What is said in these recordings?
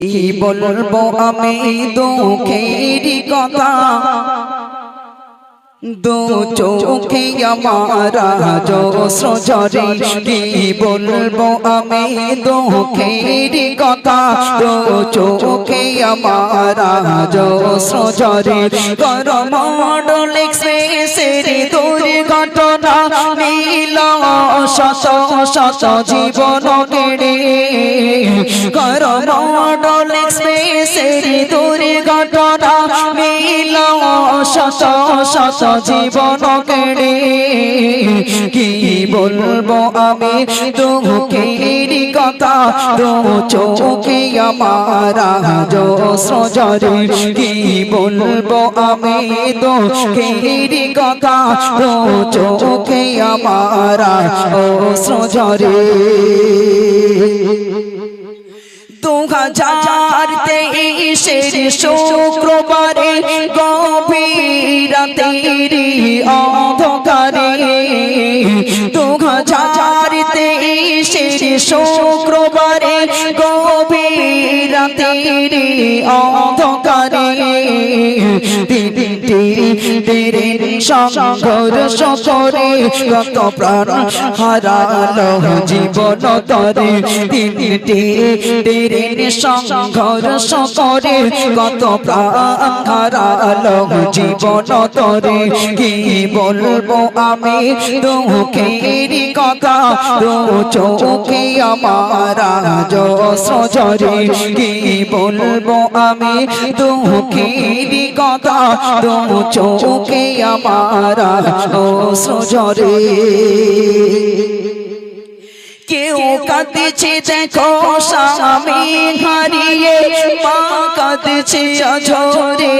কি বলব আমি দুঃখের কথা? দু চোখে আমার সজরে কি বলব আমি দুঃখের কথা? দু চোখে আমার সজরে গরম জীবন কেড়ে এক্সপ্রেসের দুর্ঘটনা নীল শত শত জীবন কেড়ে। কি বলব আমি? দুঃখের কথা দু চোখে আমার সজরে। কি বলব আমি? দুঃখের কথা দু চোখে আমার সজরে। দু হাজার তেইশের শুক্রবারে গভীর রাতেরি অন্ধকারে দু হাজার তেইশের শুক্রবারে গভীর রাতেরি অন্ধকারে সংঘর্ষ করে কত প্রাণ হারালো জীবন তরে। তিনটি টেরেন সংঘর্ষ করে প্রাণ হারালো জীবন তরে। কি বলব আমি? দুঃখের কথা দু চোখে আমার সজরে। কি বলব আমি? দুঃখের কথা দু চোখে আমার সজরে কেউ কাঁদছে দেখো স্বামী হারিয়ে মা কাঁদছে অঝরে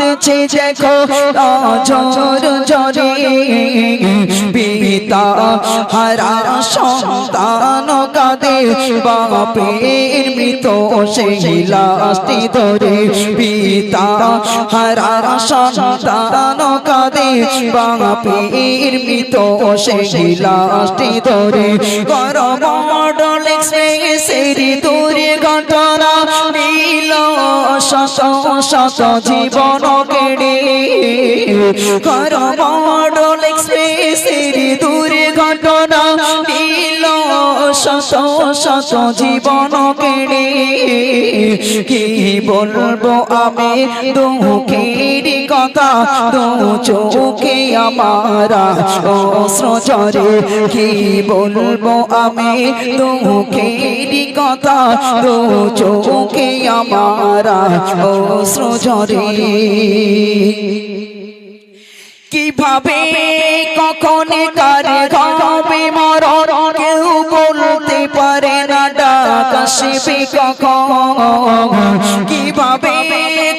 কাঁদছে দেখো অঝর জরে পিতা হারা সন্তান কাঁদে বাপের মৃত সেই লাস্তি ধরে পিতা হারা সন্তান কাঁদে বাপের মৃত সেই লাস্তি ধরে। গরম মডল এক্সপ্রেসের দূরে শত জীবন কেড়ে কর মডল এক্সপ্রেসের শত জীবন কেড়ে কি বলব আমি? দুঃখের কথা দু চোখে আমার সজরে কি বলব আমি? দুঃখের কথা দু চোখে আমার সজরে কীভাবে কখন কার হবে মরণ কেউ বলতে পারে আসবে কখন? কীভাবে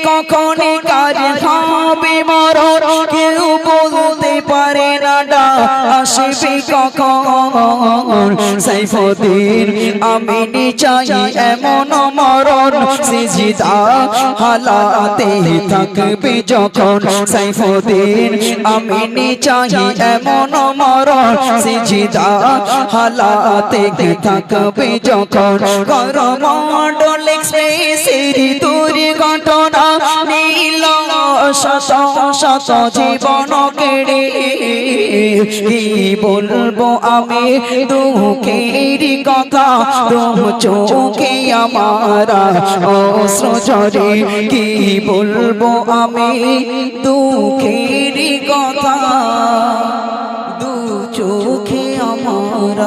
কখন? আসবে কখন? সাইফুদ্দিন আমি চাই, এমন মরণ সিজিদা হালাতে থাকবে যখন? সাইফুদ্দিন আমি চাই, এমন মরণ সিজিদা হালাতে থাকবে যখন? করম মন্ডল এক্সপ্রেসের দুর্ঘটনা নীল শত শত জীবন কেড়ে কি বলব আমি? দুঃখের কথা তুম চোখে আমার অস্রজরে কি বলব আমি? দুঃখের কথা, দু চোখে আমার